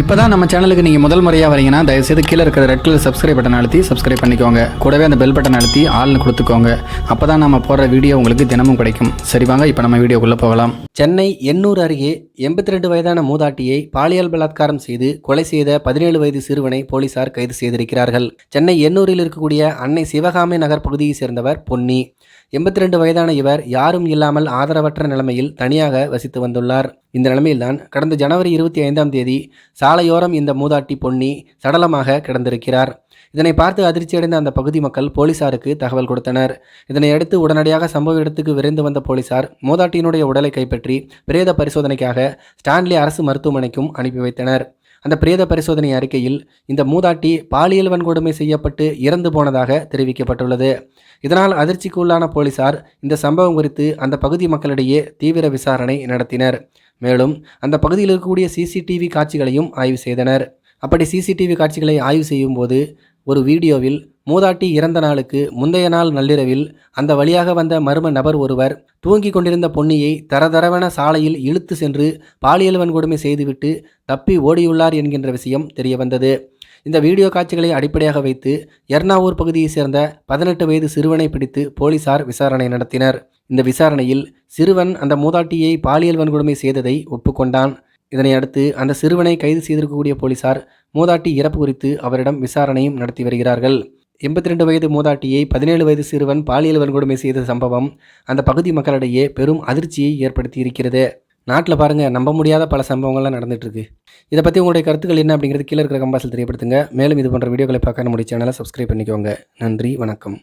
இப்போ தான் நம்ம சேனலுக்கு நீங்கள் முதல் முறையாக வரீங்கன்னா தயவுசெய்து கீழே இருக்கிற ரெட் கலர் சப்ஸ்கிரைப் பட்டன் அழுத்தி சப்ஸ்கிரைப் பண்ணிக்கோங்க. கூடவே அந்த பெல் பட்டன் அழுத்தி ஆள்னு கொடுத்துக்கோங்க. அப்போ தான் நம்ம போடுற வீடியோ உங்களுக்கு தினமும் கிடைக்கும். சரி வாங்க இப்போ நம்ம வீடியோக்குள்ளே போகலாம். சென்னை எண்ணூர் அருகே எண்பத்தி ரெண்டு வயதான மூதாட்டியை பாலியல் பலாத்காரம் செய்து கொலை செய்த பதினேழு வயது சிறுவனை போலீசார் கைது செய்திருக்கிறார்கள். சென்னை எண்ணூரில் இருக்கக்கூடிய அன்னை சிவகாமி நகர் பகுதியைச் சேர்ந்தவர் பொன்னி. எண்பத்தி ரெண்டு வயதான இவர் யாரும் இல்லாமல் ஆதரவற்ற நிலைமையில் தனியாக வசித்து வந்துள்ளார். இந்த நிலைமையில்தான் கடந்த ஜனவரி இருபத்தி ஐந்தாம் தேதி சாலையோரம் இந்த மூதாட்டி பொன்னி சடலமாக கிடந்திருக்கிறார். இதனை பார்த்து அதிர்ச்சியடைந்த அந்த பகுதி மக்கள் போலீசாருக்கு தகவல் கொடுத்தனர். இதனையடுத்து உடனடியாக சம்பவ இடத்துக்கு விரைந்து வந்த போலீசார் மூதாட்டியினுடைய உடலை கைப்பற்றி பிரேத பரிசோதனைக்காக ஸ்டான்லி அரசு மருத்துவமனைக்கும் அனுப்பி வைத்தனர். அந்த பிரேத பரிசோதனை அறிக்கையில் இந்த மூதாட்டி பாலியல் வன்கொடுமை செய்யப்பட்டு இறந்து போனதாக தெரிவிக்கப்பட்டுள்ளது. இதனால் அதிர்ச்சிக்குள்ளான போலீசார் இந்த சம்பவம் குறித்து அந்த பகுதி மக்களிடையே தீவிர விசாரணை நடத்தினர். மேலும் அந்த பகுதியில் இருக்கக்கூடிய சிசிடிவி காட்சிகளையும் ஆய்வு செய்தனர். அப்படி சிசிடிவி காட்சிகளை ஆய்வு செய்யும்போது ஒரு வீடியோவில் மூதாட்டி இறந்த நாளுக்கு முந்தைய நாள் நள்ளிரவில் அந்த வழியாக வந்த மர்ம நபர் ஒருவர் தூங்கிக் கொண்டிருந்த பொன்னியை தரதரவென சாலையில் இழுத்து சென்று பாலியல் வன்கொடுமை செய்துவிட்டு தப்பி ஓடியுள்ளார் என்கின்ற விஷயம் தெரியவந்தது. இந்த வீடியோ காட்சிகளை அடிப்படையாக வைத்து எர்ணாவூர் பகுதியைச் சேர்ந்த பதினெட்டு வயது சிறுவனை பிடித்து போலீசார் விசாரணை நடத்தினர். இந்த விசாரணையில் சிறுவன் அந்த மூதாட்டியை பாலியல் வன்கொடுமை செய்ததை ஒப்புக்கொண்டான். இதனை அடுத்து அந்த சிறுவனை கைது செய்திருக்கக்கூடிய போலீசார் மூதாட்டி இறப்பு குறித்து அவரிடம் விசாரணையும் நடத்தி வருகிறார்கள். எண்பத்தி ரெண்டு வயது மூதாட்டியை பதினேழு வயது சிறுவன் பாலியல் வன்கொடுமை செய்த சம்பவம் அந்த பகுதி மக்களிடையே பெரும் அதிர்ச்சியை ஏற்படுத்தி இருக்கிறது நாட்டில் பாருங்கள் நம்ப முடியாத பல சம்பவங்கள்லாம் நடந்துகிட்ருக்கு இதை பற்றி உங்களுடைய கருத்துக்கள் என்ன அப்படிங்கிறது கீழே இருக்கிற கம்பாசில் தெரியப்படுத்துங்க. மேலும் இது போன்ற வீடியோக்களை பார்க்க நம்முடைய சேனலை சப்ஸ்கிரைப் பண்ணிக்கோங்க. நன்றி வணக்கம்.